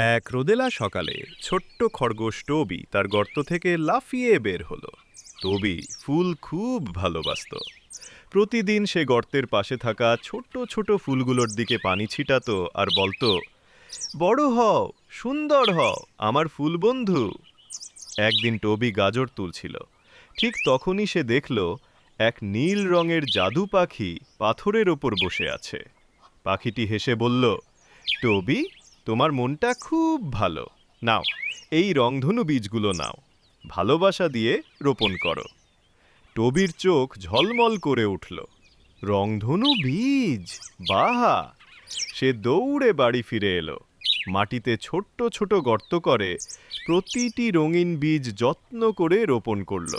এক রোদেলা সকালে ছোট্ট খরগোশ টবি তার গর্ত থেকে লাফিয়ে বের হলো। টবি ফুল খুব ভালোবাসত। প্রতিদিন সে গর্তের পাশে থাকা ছোট ছোট ফুলগুলোর দিকে পানি ছিটাতো আর বলতো, বড় হও, সুন্দর হও, আমার ফুল বন্ধু। একদিন টবি গাজর তুলছিল। ঠিক তখনই সে দেখল এক নীল রঙের জাদু পাখি পাথরের ওপর বসে আছে। পাখিটি হেসে বলল, টবি তোমার মনটা খুব ভালো। নাও, এই রংধনু বীজগুলো নাও। ভালোবাসা দিয়ে রোপণ করো। টবির চোখ ঝলমল করে উঠল। রংধনু বীজ, বাহা! সে দৌড়ে বাড়ি ফিরে এলো। মাটিতে ছোট্ট ছোট গর্ত করে প্রতিটি রঙিন বীজ যত্ন করে রোপণ করল।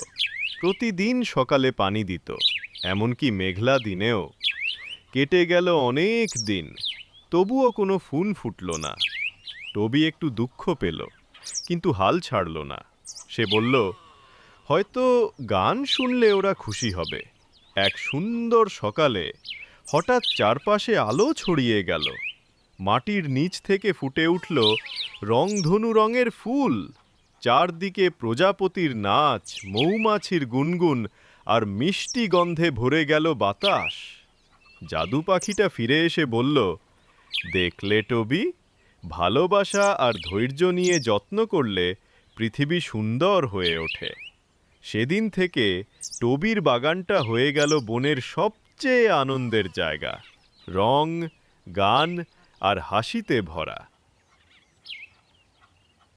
প্রতিদিন সকালে পানি দিত, এমনকি মেঘলা দিনেও। কেটে গেল অনেক দিন। তবুও কোনো ফুল ফুটল না। টবি একটু দুঃখ পেল, কিন্তু হাল ছাড়ল না। সে বলল, হয়তো গান শুনলে ওরা খুশি হবে। এক সুন্দর সকালে হঠাৎ চারপাশে আলো ছড়িয়ে গেল। মাটির নিচ থেকে ফুটে উঠল রংধনু রঙের ফুল। চারদিকে প্রজাপতির নাচ, মৌমাছির গুনগুন আর মিষ্টি গন্ধে ভরে গেল বাতাস। জাদু পাখিটা ফিরে এসে বলল দেখলে টবি, ভালোবাসা আর ধৈর্য নিয়ে যত্ন করলে পৃথিবী সুন্দর হয়ে ওঠে। সেদিন থেকে টবির বাগানটা হয়ে গেল বনের সবচেয়ে আনন্দের জায়গা। রং, গান আর হাসিতে ভরা।